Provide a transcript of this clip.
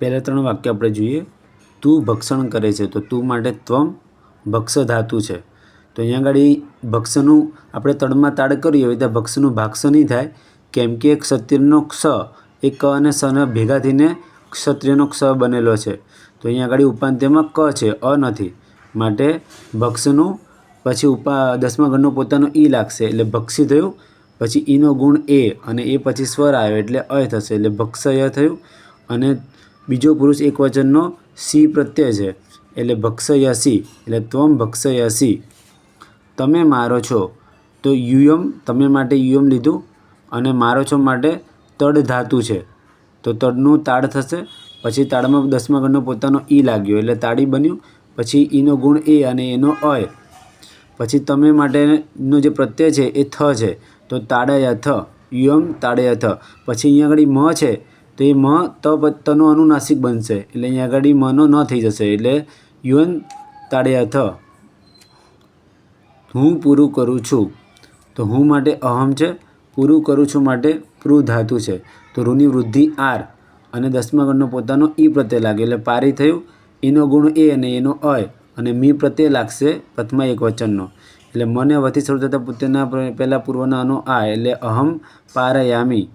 પહેલાં ત્રણ વાક્ય આપણે જોઈએ. તું ભક્ષણ કરે છે, તો તું માટે ત્વમ ભક્ષ ધાતુ છે. તો અહીંયા આગળ ભક્ષનું આપણે તળમાં તાળ કરીએ એવી રીતે ભક્ષનું ભાક્ષ નહીં થાય. કેમ કે ક્ષત્રિયનો ક્ષ એ ક અને સને ભેગા થઈને ક્ષત્રિયનો ક્ષ બનેલો છે. તો અહીંયા આગળ ઉપાંત્યમાં ક છે, અ નથી. માટે ભક્ષનું પછી ઉપા દસમા ગણનો પોતાનો ઈ લાગશે, એટલે ભક્ષી થયું. પછી ઈનો ગુણ એ, અને એ પછી સ્વર આવ્યો, એટલે અય થશે, એટલે ભક્ષય થયું. અને બીજો પુરુષ એક વચનનો સી પ્રત્યય છે. એટલે ભક્ષયાસી એટલે ત્વમ ભક્ષયાસી તમે મારો છો, તો યુયમ, તમે માટે યુયમ લીધું અને મારો છો માટે તડ ધાતુ છે. તો તડનું તાડ થશે, પછી તાળમાં દસમા ગણનો પોતાનો ઈ લાગ્યો, એટલે તાળી બન્યું, પછી ઈનો ગુણ એ અને એનો અય પછી તમે માટેનો જે પ્રત્યય છે, એ થ છે. તો તાડયા થ, યુયમ તાડયા થ. પછી અહીંયા આગળ મ છે તો મ ત તનું તનો અનુનાસિક બનશે. એટલે અહીંયા આગળ મનો ન થઈ જશે. એટલે યુએન તાળે થ હું પૂરું કરું છું. તો હું માટે અહમ છે. પૂરું કરું છું માટે પૃ ધાતુ છે. તો ઋની વૃદ્ધિ આર. અને દસમા ગણનો પોતાનો ઈ પ્રત્યે લાગે. એટલે પારી થયું. એનો ગુણ એ અને એનો અય. અને મી પ્રત્યે લાગશે પ્રથમા એક વચનનો. એટલે મને વથી શરૂ થતા પોતાના પહેલાં પૂર્વના અનો આ. એટલે અહમ પારયામી.